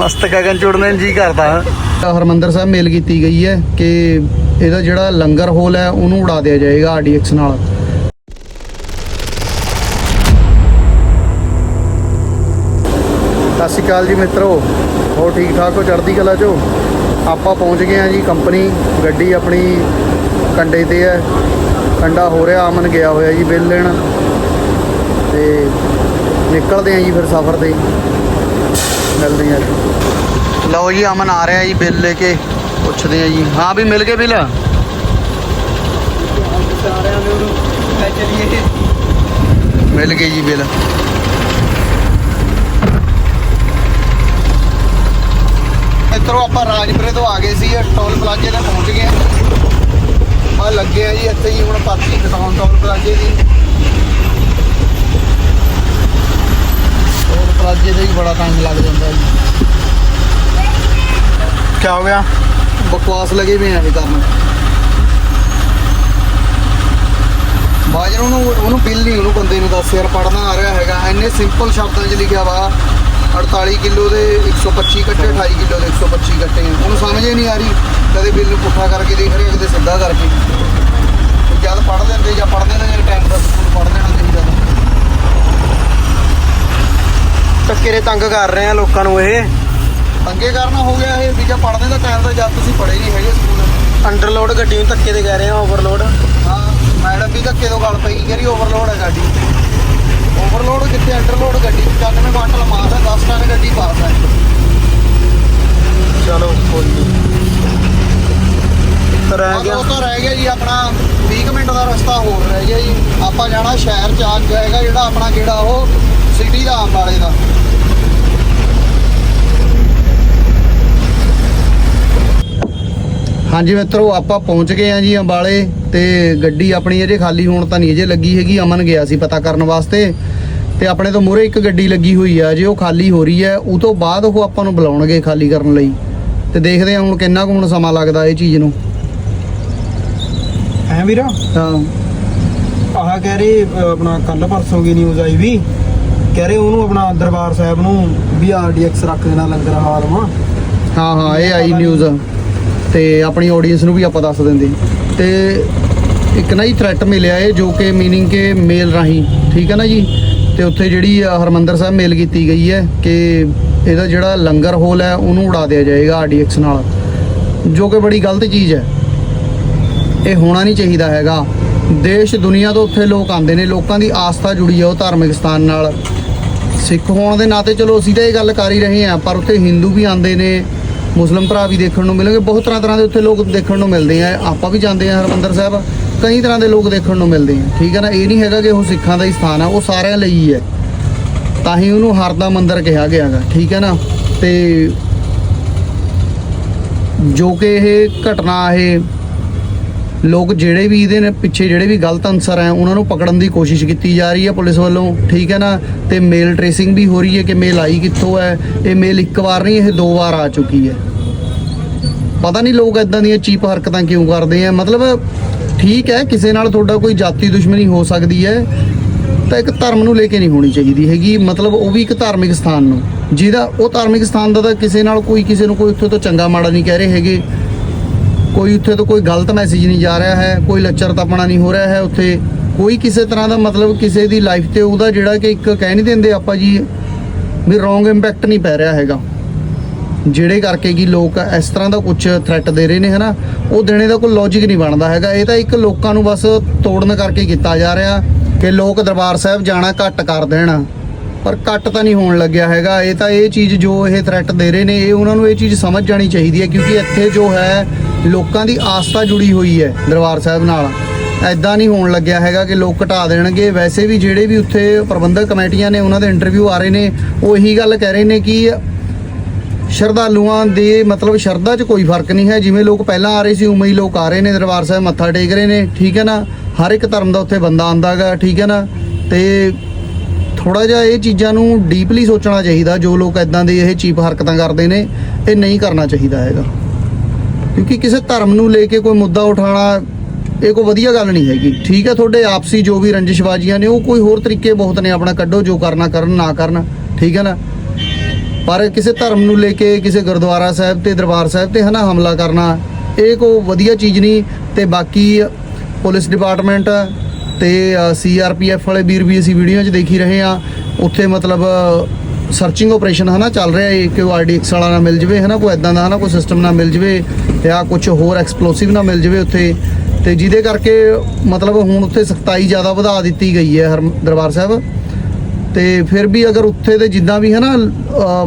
ਮਸਤ ਗਗਨ ਚੁੜਨੇ ਨੂੰ ਜੀ ਕਰਦਾ। ਹਰਮੰਦਰ ਸਾਹਿਬ ਮੇਲ ਕੀਤੀ ਗਈ ਹੈ ਕਿ ਇਹਦਾ ਜਿਹੜਾ ਲੰਗਰ ਹੋਲ ਹੈ, ਉਹਨੂੰ ਉਡਾ ਦਿਆ ਜਾਏਗਾ ਆਰਡੀਐਕਸ ਨਾਲ। ਸਤਿ ਸ਼੍ਰੀ ਅਕਾਲ ਜੀ ਮਿੱਤਰੋ, ਹੋਰ ਠੀਕ ਠਾਕ ਹੋ? ਚੜ੍ਹਦੀ ਕਲਾ ਚੋ? ਆਪਾਂ ਪਹੁੰਚ ਗਏ ਆ ਜੀ ਕੰਪਨੀ, ਗੱਡੀ ਆਪਣੀ ਕੰਡੇ ਤੇ ਹੈ। ਕੰਡਾ ਹੋ ਰਿਹਾ ਅਮਨ ਗਿਆ ਹੋਇਆ ਜੀ ਬਿੱਲ ਲੈਣ। ਤੇ ਨਿਕਲਦੇ ਆ ਜੀ ਫਿਰ ਸਫ਼ਰ ਤੇ। ਮਿਲਦੇ ਆ ਜੀ ਲਓ ਜੀ ਅਮਨ ਆ ਰਿਹਾ ਜੀ ਬਿੱਲ ਲੈ ਕੇ। ਪੁੱਛਦੇ ਆ ਜੀ। ਹਾਂ ਵੀ ਮਿਲ ਗਏ ਬਿੱਲ? ਸਾਰਿਆਂ ਨੂੰ ਲੈ ਚਲੀਏ ਮਿਲ ਗਏ ਜੀ ਬਿੱਲ। ਇੱਧਰੋਂ ਆਪਾਂ ਰਾਜਪੁਰੇ ਤੋਂ ਆ ਗਏ ਸੀ ਟੋਲ ਪਲਾਜ਼ੇ ਤੇ ਪਹੁੰਚ ਗਏ ਆ ਲੱਗੇ ਆ ਜੀ ਇੱਥੇ ਹੀ ਹੁਣ ਪਰਚੀ ਕਟਾਉਣ ਟੋਲ ਪਲਾਜ਼ੇ ਦੀ। ਪਲਾਜ਼ੇ ਤੇ ਹੀ ਬੜਾ ਟਾਈਮ ਲੱਗ ਜਾਂਦਾ ਜੀ। ਕੀ ਹੋ ਗਿਆ? ਬਕਵਾਸ ਲੱਗੇ ਵੀ ਆ ਇਹ ਕਰਨ ਬਾਜਰ ਉਹਨੂੰ ਉਹਨੂੰ ਬਿੱਲ ਨਹੀਂ ਉਹਨੂੰ ਬੰਦੇ ਨੂੰ ਦੱਸ ਯਾਰ ਪੜਨਾ ਆ ਰਿਹਾ ਹੈਗਾ। ਇੰਨੇ ਸਿੰਪਲ ਸ਼ਬਦਾਂ 'ਚ ਲਿਖਿਆ ਵਾ 48 ਕਿਲੋ ਦੇ 125 ਕੱਟੇ 28 ਕਿਲੋ ਦੇ 125 ਕੱਟੇ। ਉਹਨੂੰ ਸਮਝ ਹੀ ਨਹੀਂ ਆ ਰਹੀ ਕਦੇ ਬਿੱਲ ਨੂੰ ਪੁੱਠਾ ਕਰਕੇ ਦੇਖ ਰਿਹਾ ਕਦੇ ਸਿੱਧਾ ਕਰਕੇ। ਜਦ ਪੜ ਲੈਂਦੇ ਜਾਂ ਪੜਦੇ ਨੇ ਟਾਈਮ ਦਾ ਸਕੂਲ ਪੜ ਲੈਣਾ ਚਾਹੀਦਾ। ਟੱਕਰੇ ਤੰਗ ਕਰ ਰਹੇ ਆ ਲੋਕਾਂ ਨੂੰ ਇਹ। ਤੰਗੇ ਕਰਨਾ ਹੋ ਗਿਆ ਇਹ ਵੀ ਜਾਂ ਪੜਦੇ ਦਾ ਟਾਈਮ ਦਾ ਜਦ ਤੁਸੀਂ ਪੜੇ ਨਹੀਂ ਹੈਗੇ ਸਕੂਲ। ਅੰਡਰਲੋਡ ਗੱਡੀ ਨੂੰ ਧੱਕੇ ਤੇ ਕਹਿ ਰਹੇ ਆ ਓਵਰਲੋਡ ਹਾਂ ਮੈਡਮ ਵੀ ਧੱਕੇ ਤੋਂ ਗੱਲ ਪਈ ਕਹਿੰਦੀ ਓਵਰਲੋਡ ਹੈ ਗੱਡੀ ਓਵਰਲੋਡ ਕਿੱਥੇ ਅੰਡਰਲੋਡ ਗੱਡੀ 95 ਕੁਆਂਟਲ ਮਾਸ ਹੈ 10 ਟਨ ਗੱਡੀ ਪਾਸ। ਹੈ ਚਲੋ ਕੋਈ ਨਹੀਂ ਰਹਿ ਗਿਆ। ਉਹ ਤਾਂ ਰਹਿ ਗਿਆ ਜੀ ਆਪਣਾ 20 ਕੁ ਮਿੰਟ ਦਾ ਰਸਤਾ ਹੋਰ ਰਹਿ ਗਿਆ ਜੀ। ਆਪਾਂ ਜਾਣਾ ਸ਼ਹਿਰ ਚ ਆ ਜਾਏਗਾ ਜਿਹੜਾ ਆਪਣਾ ਕਿਹੜਾ ਉਹ ਸਿਟੀ ਦਾ ਅੰਬਾਲੇ ਦਾ। ਹਾਂਜੀ ਮਿੱਤਰੋ ਆਪਾਂ ਪਹੁੰਚ ਗਏ ਆ ਜੀ ਅੰਬਾਲੇ ਤੇ ਗੱਡੀ ਆਪਣੀ ਅਜੇ ਖਾਲੀ ਹੋਣ ਤਾਂ ਨਹੀਂ ਅਜੇ ਲੱਗੀ ਹੈਗੀ ਅਮਨ ਗਿਆ ਸੀ ਪਤਾ ਕਰਨ ਵਾਸਤੇ। ਤੇ ਆਪਣੇ ਤੋਂ ਮੂਹਰੇ ਇੱਕ ਗੱਡੀ ਲੱਗੀ ਹੋਈ ਆ ਜੇ ਉਹ ਖਾਲੀ ਹੋ ਰਹੀ ਹੈ ਉਹ ਤੋਂ ਬਾਅਦ ਉਹ ਆਪਾਂ ਨੂੰ ਬੁਲਾਉਣਗੇ ਖਾਲੀ ਕਰਨ ਲਈ। ਤੇ ਦੇਖਦੇ ਆ ਹੁਣ ਕਿੰਨਾ ਕੁ ਹੁਣ ਸਮਾਂ ਲੱਗਦਾ ਇਹ ਚੀਜ਼ ਨੂੰ। ਹੈ ਵੀਰਾ? ਹਾਂ। ਆਹ ਕਹਿ ਰਹੇ ਆਪਣਾ ਕੱਲ ਪਰਸੋਂ ਦੀ ਨਿਊਜ਼ ਆਈ ਵੀ। ਕਹਿ ਰਹੇ ਉਹਨੂੰ ਆਪਣਾ ਦਰਬਾਰ ਸਾਹਿਬ ਨੂੰ ਵੀ ਆਰਡੀਐਕਸ ਰੱਖ ਦੇਣਾ ਲੰਗਰ ਹਾਲ ਮਾ ਹਾਂ ਹਾਂ ਇਹ ਆਈ ਨਿਊਜ਼ ਤੇ ਆਪਣੀ ਆਡੀਅנס ਨੂੰ ਵੀ ਆਪਾਂ ਦੱਸ ਦਿੰਦੇ ਤੇ ਇੱਕ ਨਾ ਜੀ ਥ੍ਰੈਟ ਮਿਲਿਆ ਏ ਜੋ ਕਿ ਮੀਨਿੰਗ ਕਿ ਮੇਲ ਰਾਹੀਂ ਠੀਕ ਹੈ ਨਾ ਜੀ? ਤੇ ਉੱਥੇ ਜਿਹੜੀ ਅ, ਹਰਮੰਦਰ ਸਾਹਿਬ ਮੇਲ ਕੀਤੀ ਗਈ ਹੈ ਕਿ ਇਹਦਾ ਜਿਹੜਾ ਲੰਗਰ ਹੋਲ ਹੈ ਉਹਨੂੰ ਉਡਾ ਦਿਆ ਜਾਏਗਾ ਆਰਡੀਐਕਸ ਨਾਲ। ਜੋ ਕਿ ਬੜੀ ਗਲਤ ਚੀਜ਼ ਹੈ। ਇਹ ਹੋਣਾ ਨਹੀਂ ਚਾਹੀਦਾ ਹੈਗਾ। ਦੇਸ਼ ਦੁਨੀਆ ਤੋਂ ਉੱਥੇ ਲੋਕ ਆਉਂਦੇ ਨੇ ਲੋਕਾਂ ਦੀ ਆਸਥਾ ਜੁੜੀ ਹੈ ਉਹ ਧਾਰਮਿਕ ਸਥਾਨ ਨਾਲ। ਸਿੱਖ ਹੋਣ ਦੇ ਨਾਤੇ ਚਲੋ ਅਸੀਂ ਤਾਂ ਇਹ ਗੱਲ ਕਰ ਹੀ ਰਹੇ ਹਾਂ ਪਰ ਉੱਥੇ ਹਿੰਦੂ ਵੀ ਆਉਂਦੇ ਨੇ ਮੁਸਲਮ ਭਰਾ ਵੀ ਦੇਖਣ ਨੂੰ ਮਿਲਣਗੇ। ਬਹੁਤ ਤਰ੍ਹਾਂ ਤਰ੍ਹਾਂ ਦੇ ਉੱਥੇ ਲੋਕ ਦੇਖਣ ਨੂੰ ਮਿਲਦੇ ਆ। ਆਪਾਂ ਵੀ ਜਾਂਦੇ ਆ ਹਰਮੰਦਰ ਸਾਹਿਬ। ਕਈ ਤਰ੍ਹਾਂ ਦੇ ਲੋਕ ਦੇਖਣ ਨੂੰ ਮਿਲਦੇ ਆ। ਠੀਕ ਹੈ ਨਾ? ਇਹ ਨਹੀਂ ਹੈਗਾ ਕਿ ਉਹ ਸਿੱਖਾਂ ਦਾ ਹੀ ਸਥਾਨ ਆ। ਉਹ ਸਾਰਿਆਂ ਲਈ ਹੀ ਹੈ। ਤਾਂ ਹੀ ਉਹਨੂੰ ਹਰ ਦਾ ਮੰਦਿਰ ਕਿਹਾ ਗਿਆ ਗਾ ਠੀਕ ਹੈ ਨਾ? ਤੇ ਜੋ ਕਿ ਇਹ ਘਟਨਾ ਇਹ ਲੋਕ ਜਿਹੜੇ ਵੀ ਇਹਦੇ ਨੇ ਪਿੱਛੇ ਜਿਹੜੇ ਵੀ ਗਲਤ ਅਨਸਰ ਹੈ, ਉਹਨਾਂ ਨੂੰ ਪਕੜਨ ਦੀ ਕੋਸ਼ਿਸ਼ ਕੀਤੀ ਜਾ ਰਹੀ ਹੈ ਪੁਲਿਸ ਵੱਲੋਂ, ਠੀਕ ਹੈ ਨਾ? ਤੇ ਮੇਲ ਟ੍ਰੇਸਿੰਗ ਵੀ ਹੋ ਰਹੀ ਹੈ ਕਿ ਮੇਲ ਆਈ ਕਿੱਥੋਂ ਹੈ? ਇਹ ਮੇਲ ਇੱਕ ਵਾਰ ਨਹੀਂ, ਇਹ ਦੋ ਵਾਰ ਆ ਚੁੱਕੀ ਹੈ। ਪਤਾ ਨਹੀਂ ਲੋਕ ਇਦਾਂ ਦੀਆਂ ਚੀਪ ਹਰਕਤਾਂ ਕਿਉਂ ਕਰਦੇ ਆ? ਮਤਲਬ ਠੀਕ ਹੈ, ਕਿਸੇ ਨਾਲ ਤੁਹਾਡਾ ਕੋਈ ਜਾਤੀ ਦੁਸ਼ਮਣੀ ਹੋ ਸਕਦੀ ਹੈ, ਤਾਂ ਇੱਕ ਧਰਮ ਨੂੰ ਲੈ ਕੇ ਨਹੀਂ ਹੋਣੀ ਚਾਹੀਦੀ ਹੈਗੀ। ਮਤਲਬ ਉਹ ਵੀ ਇੱਕ ਧਾਰਮਿਕ ਸਥਾਨ ਨੂੰ। ਜਿਹਦਾ ਉਹ ਧਾਰਮਿਕ ਸਥਾਨ ਦਾ ਤਾਂ ਕਿਸੇ ਨਾਲ ਕੋਈ, ਕਿਸੇ ਨੂੰ ਕੋਈ ਉੱਥੇ ਤੋਂ ਚੰਗਾ ਮਾੜਾ ਨਹੀਂ ਕਹਿ ਰਹੇ ਹੈਗੇ। ਕੋਈ ਉੱਥੇ ਤੋਂ ਕੋਈ ਗਲਤ ਮੈਸੇਜ ਨਹੀਂ ਜਾ ਰਿਹਾ ਹੈ, ਕੋਈ ਲੱਚਰ ਤਪਣਾ ਨਹੀਂ ਹੋ ਰਿਹਾ ਹੈ ਉੱਥੇ। ਕੋਈ ਕਿਸੇ ਤਰ੍ਹਾਂ ਦਾ ਮਤਲਬ ਕਿਸੇ ਦੀ ਲਾਈਫ ਤੇ ਉਹਦਾ ਜਿਹੜਾ ਕਿ ਇੱਕ ਕਹਿ ਨਹੀਂ ਦਿੰਦੇ ਆਪਾਂ ਜੀ, ਵੀ ਰੋਂਗ ਇੰਪੈਕਟ ਨਹੀਂ ਪੈ ਰਿਹਾ ਹੈਗਾ। ਜਿਹੜੇ ਕਰਕੇ ਕਿ ਲੋਕ ਇਸ ਤਰ੍ਹਾਂ ਦਾ ਕੁਝ ਥ੍ਰੈਟ ਦੇ ਰਹੇ ਨੇ, ਹਨਾ, ਉਹ ਦੇਣੇ ਦਾ ਕੋਈ ਲੌਜੀਕ ਨਹੀਂ ਬਣਦਾ ਹੈਗਾ। ਇਹ ਤਾਂ ਇੱਕ ਲੋਕਾਂ ਨੂੰ ਬਸ ਤੋੜਨ ਕਰਕੇ ਕੀਤਾ ਜਾ ਰਿਹਾ ਕਿ ਲੋਕ ਦਰਬਾਰ ਸਾਹਿਬ ਜਾਣਾ ਘੱਟ ਕਰ ਦੇਣ। ਪਰ ਘੱਟ ਤਾਂ ਨਹੀਂ ਹੋਣ ਲੱਗਿਆ ਹੈਗਾ। ਇਹ ਤਾਂ ਇਹ ਚੀਜ਼ ਜੋ ਇਹ ਥ੍ਰੈਟ ਦੇ ਰਹੇ ਨੇ, ਇਹ ਉਹਨਾਂ ਨੂੰ ਇਹ ਚੀਜ਼ ਸਮਝ ਜਾਣੀ ਚਾਹੀਦੀ ਹੈ, ਕਿਉਂਕਿ ਇੱਥੇ ਜੋ ਹੈ ਲੋਕਾਂ ਦੀ ਆਸਥਾ ਜੁੜੀ ਹੋਈ ਹੈ ਦਰਬਾਰ ਸਾਹਿਬ ਨਾਲ। ਐਦਾਂ ਨਹੀਂ ਹੋਣ ਲੱਗਿਆ ਹੈਗਾ ਕਿ ਲੋਕ ਘਟਾ ਦੇਣਗੇ। ਵੈਸੇ ਵੀ ਜਿਹੜੇ ਵੀ ਉੱਥੇ ਪ੍ਰਬੰਧਕ ਕਮੇਟੀਆਂ ਨੇ, ਉਹਨਾਂ ਦੇ ਇੰਟਰਵਿਊ ਆ ਰਹੇ ਨੇ, ਉਹ ਇਹੀ ਗੱਲ ਕਹਿ ਰਹੇ ਨੇ ਕਿ ਸ਼ਰਧਾਲੂਆਂ ਦੇ ਮਤਲਬ ਸ਼ਰਧਾ 'ਚ ਕੋਈ ਫ਼ਰਕ ਨਹੀਂ ਹੈ। ਜਿਵੇਂ ਲੋਕ ਪਹਿਲਾਂ ਆ ਰਹੇ ਸੀ, ਉਵੇਂ ਹੀ ਲੋਕ ਆ ਰਹੇ ਨੇ। ਦਰਬਾਰ ਸਾਹਿਬ ਮੱਥਾ ਟੇਕ ਰਹੇ ਨੇ। ਠੀਕ ਹੈ ਨਾ? ਹਰ ਇੱਕ ਧਰਮ ਦਾ ਉੱਥੇ ਬੰਦਾ ਆਂਦਾਗਾ ਠੀਕ ਹੈ ਨਾ? ਤੇ ਥੋੜਾ ਜਿਹਾ ਇਹ ਚੀਜ਼ਾਂ ਨੂੰ ਡੀਪਲੀ ਸੋਚਣਾ ਚਾਹੀਦਾ। ਜੋ ਲੋਕ ਇਦਾਂ ਦੇ ਇਹ ਚੀਪ ਹਰਕਤਾਂ ਕਰਦੇ ਨੇ, ਇਹ ਨਹੀਂ ਕਰਨਾ ਚਾਹੀਦਾ ਹੈਗਾ। ਕਿਉਂਕਿ ਕਿਸੇ ਧਰਮ ਨੂੰ ਲੈ ਕੇ ਕੋਈ ਮੁੱਦਾ ਉਠਾਉਣਾ ਇਹ ਕੋਈ ਵਧੀਆ ਗੱਲ ਨਹੀਂ ਹੈਗੀ। ਠੀਕ ਹੈ, ਤੁਹਾਡੇ ਆਪਸੀ ਜੋ ਵੀ ਰੰਜਿਸ਼ਬਾਜ਼ੀਆਂ ਨੇ, ਉਹ ਕੋਈ ਹੋਰ ਤਰੀਕੇ ਬਹੁਤ ਨੇ ਆਪਣਾ, ਕੱਢੋ ਜੋ ਕਰਨਾ ਕਰਨ, ਨਾ ਕਰਨ। ਠੀਕ ਹੈ ਨਾ? ਪਰ ਕਿਸੇ ਧਰਮ ਨੂੰ ਲੈ ਕੇ, ਕਿਸੇ ਗੁਰਦੁਆਰਾ ਸਾਹਿਬ ਤੇ, ਦਰਬਾਰ ਸਾਹਿਬ ਤੇ ਹਨਾ ਹਮਲਾ ਕਰਨਾ, ਇਹ ਕੋ ਵਧੀਆ ਚੀਜ਼ ਨਹੀਂ। ਤੇ ਬਾਕੀ ਪੁਲਿਸ ਡਿਪਾਰਟਮੈਂਟ ਤੇ ਸੀਆਰਪੀਐਫ ਵਾਲੇ ਵੀਰ ਵੀ ਅਸੀਂ ਵੀਡੀਓ 'ਚ ਦੇਖ ਹੀ ਰਹੇ ਆ ਉੱਥੇ ਮਤਲਬ ਸਰਚਿੰਗ ਆਪਰੇਸ਼ਨ ਹਨਾ, ਚੱਲ ਰਿਹਾ ਹੈ ਕਿ ਉਹ ਆਰਡੀਐਕਸ ਵਾਲਾ ਨਾ ਮਿਲ ਜਵੇ, ਹਨਾ, ਕੋਈ ਇਦਾਂ ਦਾ ਹਨਾ, ਕੋਈ ਸਿਸਟਮ ਨਾ ਮਿਲ ਜਵੇ ਜਾਂ ਕੁਝ ਹੋਰ ਐਕਸਪਲੋਸਿਵ ਨਾ ਮਿਲ ਜਵੇ ਉੱਥੇ। ਤੇ ਜਿਹਦੇ ਕਰਕੇ ਮਤਲਬ ਹੁਣ ਉੱਥੇ ਸਖਤਾਈ ਜ਼ਿਆਦਾ ਵਧਾ ਦਿੱਤੀ ਗਈ ਹੈ ਹਰ ਦਰਬਾਰ ਸਾਹਿਬ। ਤੇ ਫਿਰ ਵੀ ਅਗਰ ਉੱਥੇ ਦੇ ਜਿੱਦਾਂ ਵੀ ਹੈ ਨਾ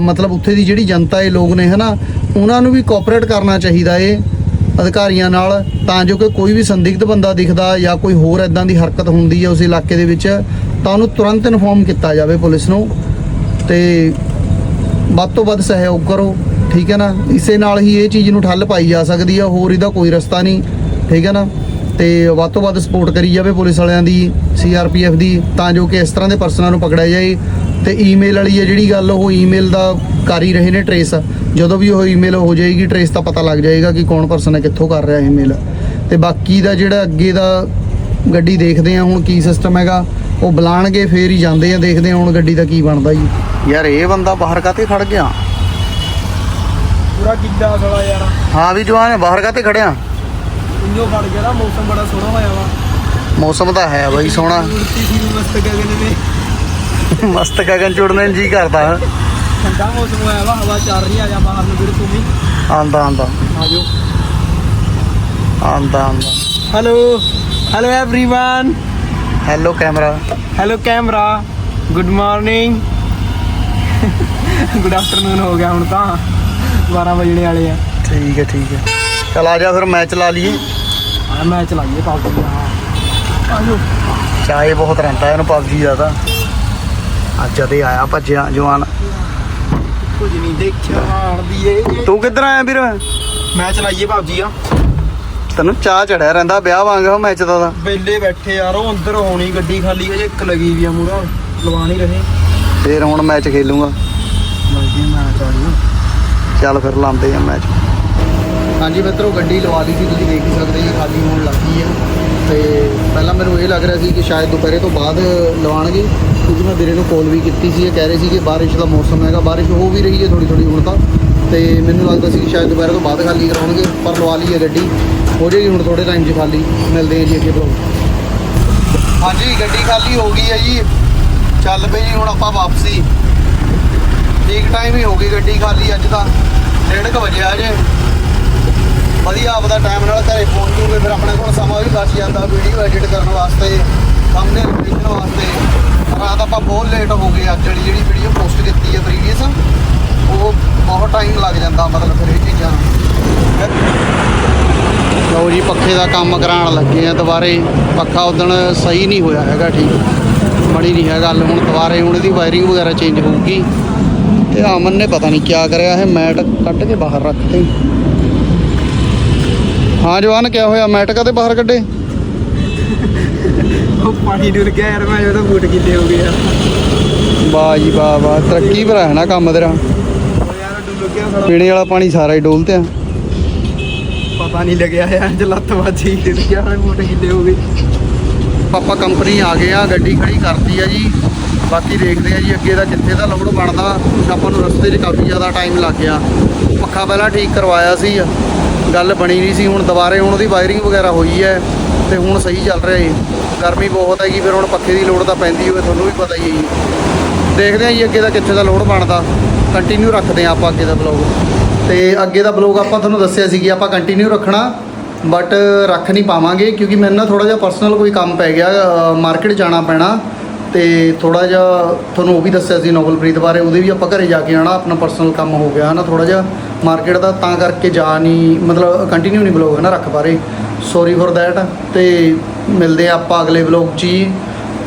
ਮਤਲਬ ਉੱਥੇ ਦੀ ਜਿਹੜੀ ਜਨਤਾ ਹੈ ਲੋਕ ਨੇ ਹੈ ਨਾ ਉਹਨਾਂ ਨੂੰ ਵੀ ਕੋਆਪਰੇਟ ਕਰਨਾ ਚਾਹੀਦਾ ਏ ਅਧਿਕਾਰੀਆਂ ਨਾਲ, ਤਾਂ ਜੋ ਕਿ ਕੋਈ ਵੀ ਸੰਦਿਗਧ ਬੰਦਾ ਦਿਖਦਾ ਜਾਂ ਕੋਈ ਹੋਰ ਇਦਾਂ ਦੀ ਹਰਕਤ ਹੁੰਦੀ ਹੈ ਉਸ ਇਲਾਕੇ ਦੇ ਵਿੱਚ, ਤਾਂ ਉਹਨੂੰ ਤੁਰੰਤ ਇਨਫੋਰਮ ਕੀਤਾ ਜਾਵੇ ਪੁਲਿਸ ਨੂੰ। ਤੇ ਵੱਧ ਤੋਂ ਵੱਧ ਸਹਿਯੋਗ ਕਰੋ, ਠੀਕ ਹੈ ਨਾ? ਇਸੇ ਨਾਲ ਹੀ ਇਹ ਚੀਜ਼ ਨੂੰ ਠੱਲ ਪਾਈ ਜਾ ਸਕਦੀ ਆ, ਹੋਰ ਇਹਦਾ ਕੋਈ ਰਸਤਾ ਨਹੀਂ, ਠੀਕ ਹੈ ਨਾ? ਤੇ ਵੱਧ ਤੋਂ ਵੱਧ ਸਪੋਰਟ ਕਰੀ ਜਾਵੇ ਪੁਲਿਸ ਵਾਲਿਆਂ ਦੀ ਸੀਆਰਪੀਐਫ ਦੀ, ਤਾਂ ਜੋ ਕਿ ਇਸ ਤਰ੍ਹਾਂ ਦੇ ਪਰਸਨਾਂ ਨੂੰ ਪਕੜਿਆ ਜਾਏ। ਤੇ ਈਮੇਲ ਵਾਲੀ ਹੈ ਜਿਹੜੀ ਗੱਲ, ਉਹ ਈਮੇਲ ਦਾ ਕਰ ਹੀ ਰਹੇ ਨੇ ਟਰੇਸ ਜਦੋਂ ਵੀ ਉਹ ਈਮੇਲ ਹੋ ਜਾਏਗੀ ਟਰੇਸ ਤਾਂ ਪਤਾ ਲੱਗ ਜਾਏਗਾ ਕਿ ਕੌਣ ਪਰਸਨ ਹੈ, ਕਿੱਥੋਂ ਕਰ ਰਿਹਾ ਈਮੇਲ ਤੇ ਬਾਕੀ ਦਾ ਜਿਹੜਾ ਅੱਗੇ ਦਾ ਗੱਡੀ ਦੇਖਦੇ ਆ, ਹੁਣ ਕੀ ਸਿਸਟਮ ਹੈਗਾ ਉਹ ਬੁਲਾਣਗੇ ਫੇਰ ਹੀ ਜਾਂਦੇ ਆ ਦੇਖਦੇ ਆ ਹੁਣ ਗੱਡੀ ਦਾ ਕੀ ਬਣਦਾ ਜੀ ਯਾਰ ਇਹ ਬੰਦਾ ਬਾਹਰ ਕਾਤੇ ਖੜ ਗਿਆ ਪੂਰਾ ਗਿੱਲਾ ਸਾਲਾ ਯਾਰ ਹਾਂ ਵੀ ਜਵਾਨ ਬਾਹਰ ਕਾਤੇ ਖੜਿਆ ਇੰਜੋ ਫੜ ਗਿਆ ਨਾ ਮੌਸਮ ਬੜਾ ਸੋਹਣਾ ਹੋਇਆ ਵਾ ਮੌਸਮ ਤਾਂ ਹੈ ਬਾਈ ਸੋਹਣਾ ਉੜਤੀ ਸੀ ਮਸਤ ਗਗਨ ਨੇ ਮਸਤ ਗਗਨ ਚੁੜਨੇ ਨੂੰ ਜੀ ਕਰਦਾ ਠੰਡਾ ਮੌਸਮ ਹੋਇਆ ਵਾ ਹਵਾ ਚੱਲ ਰਹੀ ਆ ਜਾ ਬਾਹਰ ਨੂੰ ਵੀਰ ਤੂੰ ਵੀ ਆਂਦਾ ਆਂਦਾ ਆ ਜਾਓ ਆਂਦਾ ਆਂਦਾ hello hello everyone hello camera hello camera good morning good afternoon ਹੋ ਗਿਆ ਹੁਣ ਤਾਂ। 12 ਵਜਣੇ ਵਾਲੇ ਆ। ਠੀਕ ਹੈ ਠੀਕ ਹੈ। ਚਲ ਆ ਜਾ ਫਿਰ ਮੈਚ ਲਾ ਲਈਏ। ਆ ਮੈਂ ਚਲਾਈਏ ਪਾਪੀ ਆ ਆਜੋ। ਚਾਹੇ ਬਹੁਤ ਰਹਿੰਦਾ ਇਹਨੂੰ ਪਬਜੀ ਦਾ ਤਾਂ। ਅੱਜ ਜਦੇ ਆਇਆ ਭੱਜਿਆ ਜਵਾਨ। ਕੁਝ ਨਹੀਂ ਦੇਖਿਆ ਮਾਰਦੀ ਏ। ਤੂੰ ਕਿੱਧਰ ਆਇਆ ਵੀਰ? ਮੈਂ ਚਲਾਈਏ ਪਾਪਜੀ ਆ ਤੈਨੂੰ ਚਾਹ ਚੜਿਆ ਰਹਿੰਦਾ ਵਿਆਹ ਵਾਂਗ ਮੈਚ ਦਾ ਤਾਂ। ਬੇਲੇ ਬੈਠੇ ਯਾਰ ਉਹ ਅੰਦਰ ਹੋਣੀ ਗੱਡੀ ਖਾਲੀ ਹਜੇ ਇੱਕ ਲੱਗੀ ਵੀ ਆ ਮੂਰਾ ਲਵਾ ਨਹੀਂ ਰਹੇ। ਫੇਰ ਹੁਣ ਮੈਚ ਖੇਲੂਗਾ। ਲੱਗੀ ਮੈਂ ਚਾਲੀ ਚੱਲ ਫਿਰ ਲਾਉਂਦੇ ਆ ਮੈਚ ਹਾਂਜੀ ਮਿੱਤਰੋ ਗੱਡੀ ਲਵਾ ਲਈ ਸੀ ਤੁਸੀਂ ਦੇਖ ਹੀ ਸਕਦੇ ਹੋ ਖਾਲੀ ਹੋਣ ਲੱਗੀ ਹੈ ਤੇ ਪਹਿਲਾਂ ਮੈਨੂੰ ਇਹ ਲੱਗ ਰਿਹਾ ਸੀ ਕਿ ਸ਼ਾਇਦ ਦੁਪਹਿਰੇ ਤੋਂ ਬਾਅਦ ਲਵਾਣਗੇ ਕਿਉਂਕਿ ਮੈਂ ਵੀਰੇ ਨੂੰ ਕਾਲ ਵੀ ਕੀਤੀ ਸੀ ਇਹ ਕਹਿ ਰਹੇ ਸੀ ਕਿ ਬਾਰਿਸ਼ ਦਾ ਮੌਸਮ ਹੈਗਾ ਬਾਰਿਸ਼ ਹੋ ਵੀ ਰਹੀ ਹੈ ਥੋੜੀ ਥੋੜੀ ਹੁਣ ਤਾਂ। ਤੇ ਮੈਨੂੰ ਲੱਗਦਾ ਸੀ ਕਿ ਸ਼ਾਇਦ ਦੁਪਹਿਰੇ ਤੋਂ ਬਾਅਦ ਖਾਲੀ ਕਰਾਉਣਗੇ ਪਰ ਲਵਾ ਲਈ ਹੈ ਗੱਡੀ। ਹੋ ਜਾਏਗੀ, ਹੁਣ ਥੋੜੇ ਟਾਈਮ 'ਚ ਖਾਲੀ ਮਿਲਦੇ ਹਾਂ ਜੀ ਅੱਗੇ ਬਲੌਗ ਹਾਂਜੀ, ਗੱਡੀ ਖਾਲੀ ਹੋ ਗਈ ਹੈ ਜੀ। ਚੱਲ ਪਏ ਜੀ, ਹੁਣ ਆਪਾਂ ਵਾਪਸੀ। ਠੀਕ ਟਾਈਮ ਹੀ ਹੋ ਗਈ ਗੱਡੀ ਖਾਲੀ ਅੱਜ ਤਾਂ। ਡੇਢ ਕੁ ਵਜੇ ਜੇ। ਵਧੀਆ ਆਪਦਾ ਟਾਈਮ ਨਾਲ ਘਰੇ ਪਹੁੰਚ ਜੂਗੇ ਫਿਰ ਆਪਣੇ ਕੋਲ ਸਮਾਂ ਵੀ ਬਚ ਜਾਂਦਾ ਵੀਡੀਓ ਐਡਿਟ ਕਰਨ ਵਾਸਤੇ ਸਾਹਮਣੇ ਦੇਖਣ ਵਾਸਤੇ। ਰਾਤ ਆਪਾਂ ਬਹੁਤ ਲੇਟ ਹੋ ਗਏ, ਅੱਜ ਵਾਲੀ ਜਿਹੜੀ ਵੀਡੀਓ ਪੋਸਟ ਕੀਤੀ ਹੈ ਪ੍ਰੀਵੀਅਸ ਉਹ ਬਹੁਤ ਟਾਈਮ ਲੱਗ ਜਾਂਦਾ ਮਤਲਬ ਫਿਰ ਇਹ ਚੀਜ਼ਾਂ ਲਓ ਜੀ ਪੱਖੇ ਦਾ ਕੰਮ ਕਰਾਉਣ ਲੱਗੇ ਆ ਦੁਬਾਰੇ ਪੱਖਾ ਉਦਣ ਸਹੀ ਨਹੀਂ ਹੋਇਆ ਹੈਗਾ ਠੀਕ। ਮੜੀ ਨਹੀਂ ਹੈ ਗੱਲ ਹੁਣ ਦੁਬਾਰੇ ਹੁਣ ਇਹਦੀ ਵਾਇਰਿੰਗ ਵਗੈਰਾ ਚੇਂਜ ਹੋਊਗੀ। ਤੇ ਅਮਨ ਨੇ ਪਤਾ ਨਹੀਂ ਕਿਆ ਕਰਿਆ ਇਹ ਮੈਟ ਕੱਢ ਕੇ ਬਾਹਰ ਰੱਖਤੇ ਹਾਂ ਜਵਾਨ ਕਿਆ ਹੋਇਆ? ਮੈਟ ਕਦੇ ਬਾਹਰ ਕੱਢੇ? ਉਹ ਪਾਣੀ ਡੁੱਲ ਗਿਆ ਯਾਰ ਮੈਂ ਉਹਦਾ ਬੂਟ ਗਿੱਲੇ ਹੋ ਯਾਰ ਵਾਹ ਜੀ ਵਾਹ ਵਾਹ। ਤਰੱਕੀ ਭਰਾ ਹੈ ਨਾ ਕੰਮ ਤੇਰਾ। ਗਿਆ ਪੀਣੇ ਵਾਲਾ ਪਾਣੀ ਸਾਰਾ ਹੀ ਡੋਲ ਤੇ ਆ ਪਤਾ ਨਹੀਂ ਲੱਗਿਆ ਯਾਰ ਜੇ ਲੱਤ ਵੱਜੀ ਡੁੱਲ ਗਿਆ ਹੁਣ ਬੂਟ ਹੋ ਗਏ। ਪਾਪਾ ਕੰਪਨੀ ਆ ਗਏ ਆ, ਗੱਡੀ ਖੜੀ ਕਰਤੀ ਆ ਜੀ। ਬਾਕੀ ਦੇਖਦੇ ਆ ਜੀ, ਅੱਗੇ ਦਾ ਕਿੱਥੇ ਦਾ ਲੋੜ ਬਣਦਾ, ਆਪਾਂ ਨੂੰ ਰਸਤੇ 'ਚ ਕਾਫੀ ਜ਼ਿਆਦਾ ਟਾਈਮ ਲੱਗ ਗਿਆ। ਪੱਖਾ ਪਹਿਲਾਂ ਠੀਕ ਕਰਵਾਇਆ ਸੀ, ਗੱਲ ਬਣੀ ਨਹੀਂ ਸੀ, ਹੁਣ ਦੁਬਾਰੇ ਹੁਣ ਉਹਦੀ ਵਾਇਰਿੰਗ ਵਗੈਰਾ ਹੋਈ ਹੈ ਤੇ ਹੁਣ ਸਹੀ ਚੱਲ ਰਿਹਾ ਜੀ। ਗਰਮੀ ਬਹੁਤ ਹੈਗੀ, ਫਿਰ ਹੁਣ ਪੱਖੇ ਦੀ ਲੋੜ ਤਾਂ ਪੈਂਦੀ ਹੋਵੇ, ਤੁਹਾਨੂੰ ਵੀ ਪਤਾ ਹੀ ਹੈ ਜੀ। ਦੇਖਦੇ ਆ ਜੀ, ਅੱਗੇ ਦਾ ਕਿੱਥੇ ਦਾ ਲੋੜ ਬਣਦਾ। ਕੰਟੀਨਿਊ ਰੱਖਦੇ ਆ ਆਪਾਂ ਅੱਗੇ ਦਾ ਬਲੌਗ ਤੇ ਅੱਗੇ ਦਾ ਬਲੌਗ ਆਪਾਂ ਤੁਹਾਨੂੰ ਦੱਸਿਆ ਸੀ ਕਿ ਆਪਾਂ ਕੰਟੀਨਿਊ ਰੱਖਣਾ ਬਟ ਰੱਖ ਨਹੀਂ ਪਾਵਾਂਗੇ ਕਿਉਂਕਿ ਮੈਨੂੰ ਨਾ ਥੋੜਾ ਜਿਹਾ ਪਰਸਨਲ ਕੋਈ ਕੰਮ ਪੈ ਗਿਆ ਮਾਰਕੀਟ ਜਾਣਾ ਪੈਣਾ, ਤੇ ਥੋੜਾ ਜਿਹਾ ਤੁਹਾਨੂੰ ਉਹ ਵੀ ਦੱਸਿਆ ਸੀ ਨੋਬਲਪ੍ਰੀਤ ਬਾਰੇ, ਉਹਦੇ ਵੀ ਆਪਾਂ ਘਰੇ ਜਾ ਕੇ ਆਣਾ ਆਪਣਾ ਪਰਸਨਲ ਕੰਮ ਹੋ ਗਿਆ ਨਾ ਥੋੜਾ ਜਿਹਾ ਮਾਰਕੀਟ ਦਾ, ਤਾਂ ਕਰਕੇ ਜਾ ਨਹੀਂ, ਮਤਲਬ ਕੰਟੀਨਿਊ ਨਹੀਂ ਬਲੌਗ ਹੈ ਨਾ ਰੱਖ ਬਾਰੇ ਸੌਰੀ ਫੋਰ ਦੈਟ ਤੇ ਮਿਲਦੇ ਆ ਆਪਾਂ ਅਗਲੇ ਬਲੌਗ 'ਚ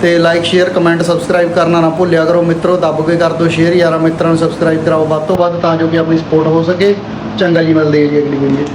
ਤੇ ਲਾਈਕ ਸ਼ੇਅਰ ਕਮੈਂਟ ਸਬਸਕ੍ਰਾਈਬ ਕਰਨਾ ਨਾ ਭੁੱਲਿਆ ਕਰੋ। ਮਿੱਤਰੋ, ਦੱਬ ਕੇ ਕਰ ਦਿਓ ਸ਼ੇਅਰ ਯਾਰਾਂ ਮਿੱਤਰਾਂ ਨੂੰ ਸਬਸਕ੍ਰਾਈਬ ਕਰਾਓ। ਵੱਧ ਤੋਂ ਵੱਧ ਤਾਂ ਜੋ ਕਿ ਆਪਣੀ ਸਪੋਰਟ ਹੋ ਸਕੇ। ਚੰਗਾ ਜੀ, ਮਿਲਦੇ ਆ ਜੀ ਅਗਲੀ ਵੀਡੀਓ